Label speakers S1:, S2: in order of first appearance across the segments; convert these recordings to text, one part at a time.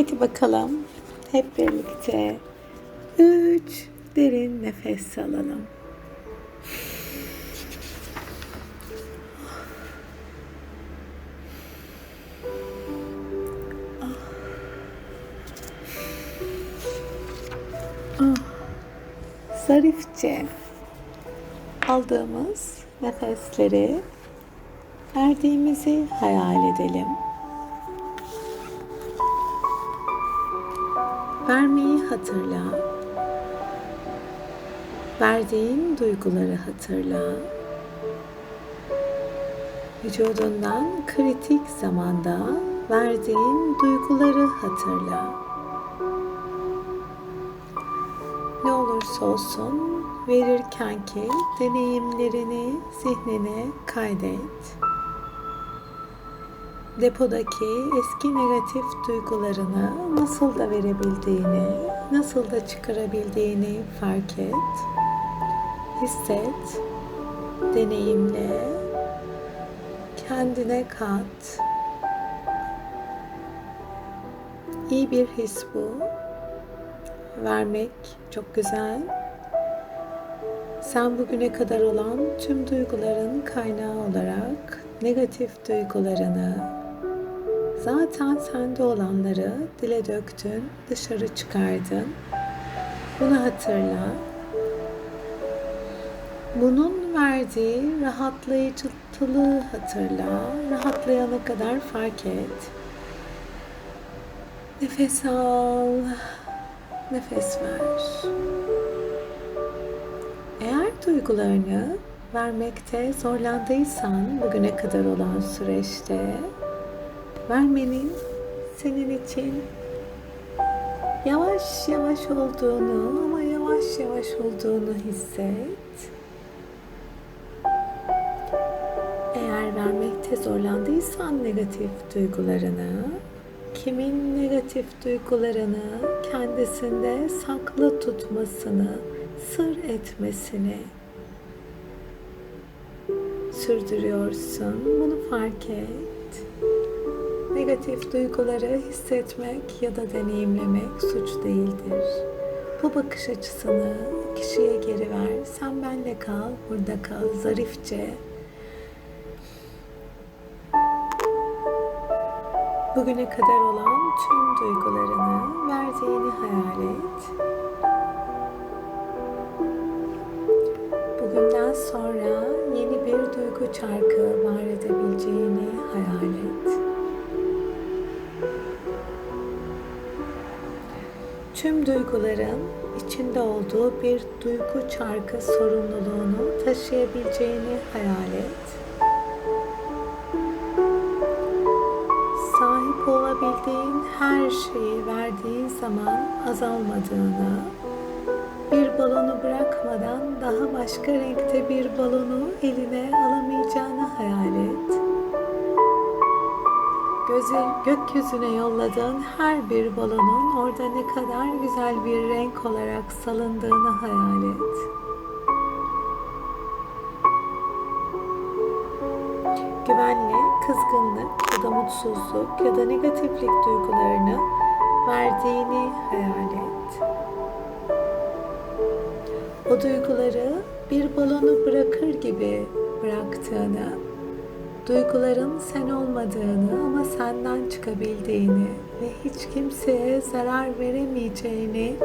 S1: Haydi bakalım. Hep birlikte. Üç derin nefes alalım. Zarifçe aldığımız nefesleri verdiğimizi hayal edelim. Vermeyi hatırla. Verdiğin duyguları hatırla. Vücudundan kritik zamanda verdiğin duyguları hatırla. Ne olursa olsun verirken ki deneyimlerini zihnine kaydet. Depodaki eski negatif duygularını nasıl da verebildiğini, nasıl da çıkarabildiğini fark et. Hisset, deneyimle, kendine kat. İyi bir his bu. Vermek çok güzel. Sen bugüne kadar olan tüm duyguların kaynağı olarak negatif duygularını, zaten sende olanları dile döktün, dışarı çıkardın. Bunu hatırla. Bunun verdiği rahatlayıcılığı hatırla. Rahatlayana kadar fark et. Nefes al. Nefes ver. Eğer duygularını vermekte zorlandıysan bugüne kadar olan süreçte vermenin senin için yavaş yavaş olduğunu ama yavaş yavaş olduğunu hisset. Eğer vermekte zorlandıysan negatif duygularını, kimin negatif duygularını kendisinde saklı tutmasını, sır etmesini sürdürüyorsun. Bunu fark et. Negatif duyguları hissetmek ya da deneyimlemek suç değildir. Bu bakış açısını kişiye geri ver. Sen benle kal, burada kal, zarifçe. Bugüne kadar olan tüm duygularını verdiğini hayal et. Bugünden sonra yeni bir duygu çarkı var edebileceğini hayal et. Tüm duyguların içinde olduğu bir duygu çarkı sorumluluğunu taşıyabileceğini hayal et. Sahip olabildiğin her şeyi verdiğin zaman azalmadığını, bir balonu bırakmadan daha başka renkte bir balonu eline alamayacağını hayal et. Gözü, gökyüzüne yolladığın her bir balonun orada ne kadar güzel bir renk olarak salındığını hayal et. Güvenli, kızgınlık ya da mutsuzluk ya da negatiflik duygularını verdiğini hayal et. O duyguları bir balonu bırakır gibi bıraktığını, duyguların sen olmadığını ama senden çıkabildiğini ve hiç kimseye zarar veremeyeceğini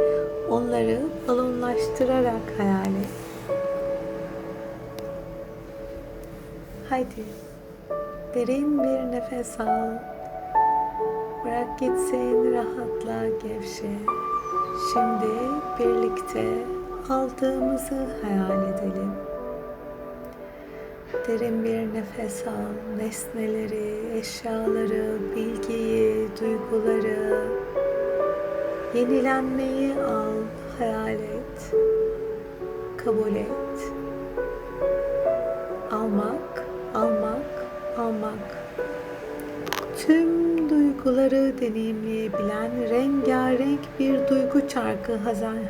S1: onları balonlaştırarak hayal et. Haydi derin bir nefes al. Bırak gitsin rahatla gevşe. Şimdi birlikte aldığımızı hayal edelim. Derin bir nefes al. Nesneleri, eşyaları, bilgiyi, duyguları, yenilenmeyi al, hayal et. Kabul et. Almak, almak, almak. Tüm duyguları deneyimleyebilen rengarenk bir duygu çarkı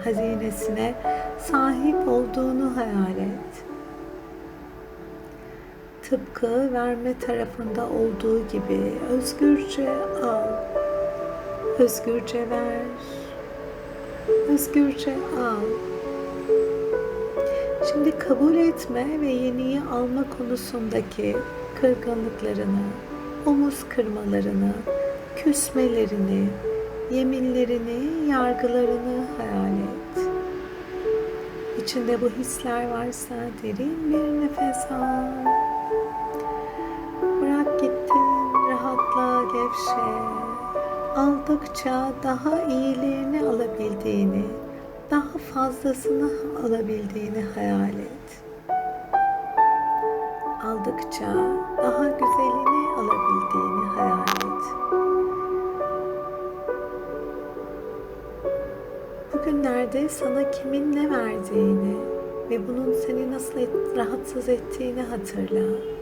S1: hazinesine sahip olduğunu hayal et. Tıpkı verme tarafında olduğu gibi özgürce al. Özgürce ver. Özgürce al. Şimdi kabul etme ve yeniyi alma konusundaki kırgınlıklarını, omuz kırmalarını, küsmelerini, yeminlerini, yargılarını hayal et. İçinde bu hisler varsa derin bir nefes al. Bırak gittin, rahatla, gevşe. Aldıkça daha iyilerini alabildiğini, daha fazlasını alabildiğini hayal et. Aldıkça daha güzelini alabildiğini hayal et. Bugünlerde sana kimin ne verdiğini ve bunun seni nasıl et- rahatsız ettiğini hatırla.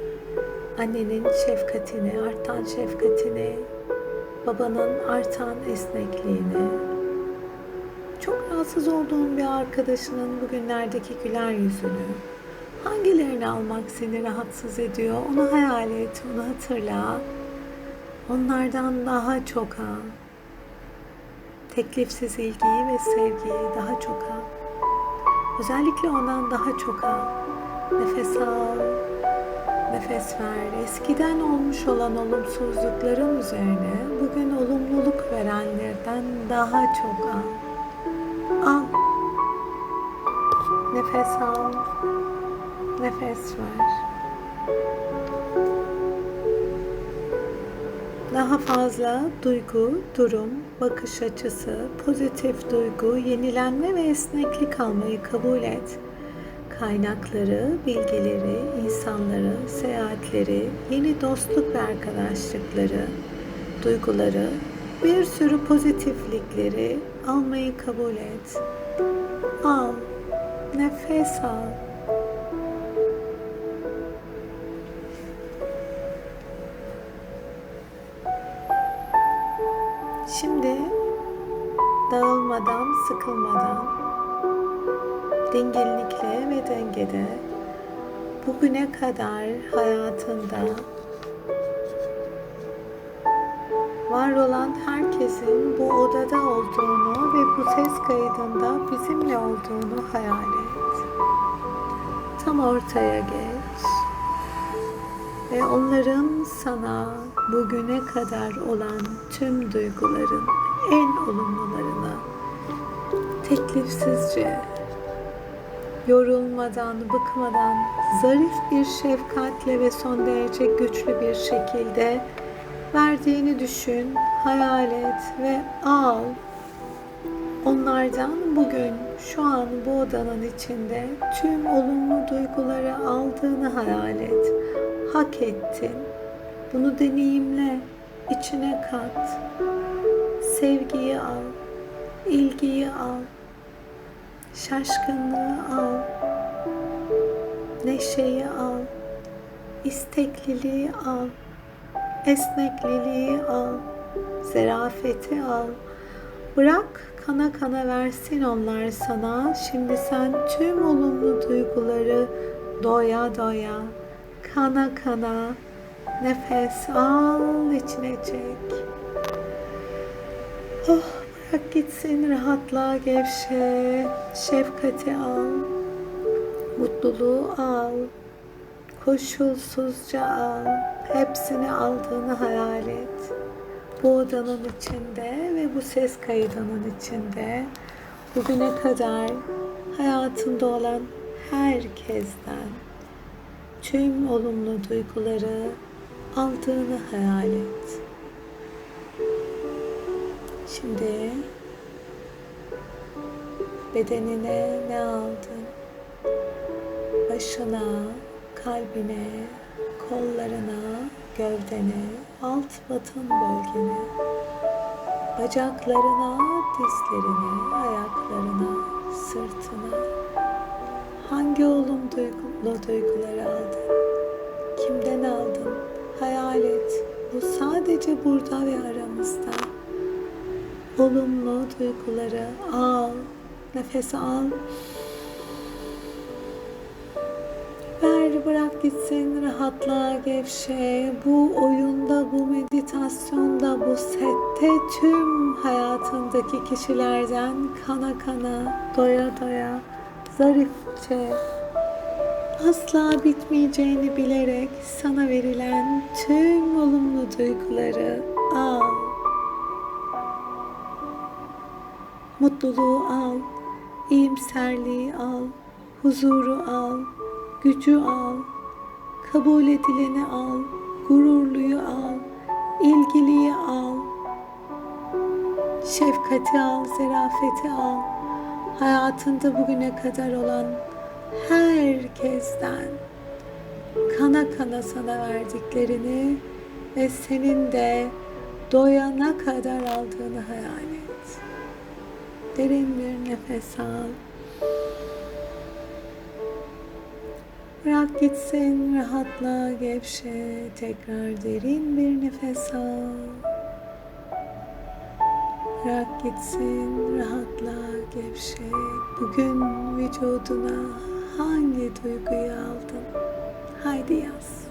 S1: Annenin şefkatini, artan şefkatini, babanın artan esnekliğini, çok rahatsız olduğun bir arkadaşının bugünlerdeki güler yüzünü, hangilerini almak seni rahatsız ediyor onu hayal et, onu hatırla. Onlardan daha çok al. Teklifsiz ilgiyi ve sevgiyi daha çok al. Özellikle ondan daha çok al. Nefes al, nefes ver. Eskiden olmuş olan olumsuzlukların üzerine bugün olumluluk verenlerden daha çok al. Al. Nefes al. Nefes ver. Daha fazla duygu, durum, bakış açısı, pozitif duygu, yenilenme ve esneklik almayı kabul et. Kaynakları, bilgileri, insanları, seyahatleri, yeni dostluk ve arkadaşlıkları, duyguları, bir sürü pozitiflikleri almayı kabul et. Al, nefes al. Şimdi dağılmadan, sıkılmadan, dinginlikle ve dengede bugüne kadar hayatında var olan herkesin bu odada olduğunu ve bu ses kaydında bizimle olduğunu hayal et. Tam ortaya geç ve onların sana bugüne kadar olan tüm duyguların en olumlularını teklifsizce yorulmadan, bıkmadan, zarif bir şefkatle ve son derece güçlü bir şekilde verdiğini düşün, hayal et ve al. Onlardan bugün şu an bu odanın içinde tüm olumlu duyguları aldığını hayal et. Hak ettin. Bunu deneyimle, içine kat. Sevgiyi al, ilgiyi al, şaşkınlığı al, neşeyi al, istekliliği al, esnekliliği al, zerafeti al. Bırak kana kana versin onlar sana. Şimdi sen tüm olumlu duyguları doya doya, kana kana nefes al içine çek. Oh bırak gitsin rahatla gevşe. Şefkati al. Mutluluğu al. Koşulsuzca al. Hepsini aldığını hayal et. Bu odanın içinde ve bu ses kaydının içinde bugüne kadar hayatında olan herkesten tüm olumlu duyguları aldığını hayal et. Şimdi bedenine ne aldın? Başına, kalbine, kollarına, gövdene, alt batın bölgene, bacaklarına, dizlerine, ayaklarına, sırtına. Hangi olum duygulu duyguları aldın? Kimden aldın? Hayal et. Bu sadece burada ve aramızda. Olumlu duyguları al. Nefes al. Ver bırak gitsin, rahatla, gevşe. Bu oyunda, bu meditasyonda, bu sette tüm hayatındaki kişilerden kana kana, doya doya, zarifçe, asla bitmeyeceğini bilerek sana verilen tüm olumlu duyguları al. Mutluluğu al, iyimserliği al, huzuru al, gücü al, kabul edileni al, gururluyu al, ilgiliyi al, şefkati al, zerafeti al. Hayatında bugüne kadar olan herkesten kana kana sana verdiklerini ve senin de doyana kadar aldığını hayal et. Derin bir nefes al. Bırak gitsin, rahatla, gevşe. Tekrar derin bir nefes al. Bırak gitsin, rahatla, gevşe. Bugün vücuduna hangi duyguyu aldın? Haydi yaz.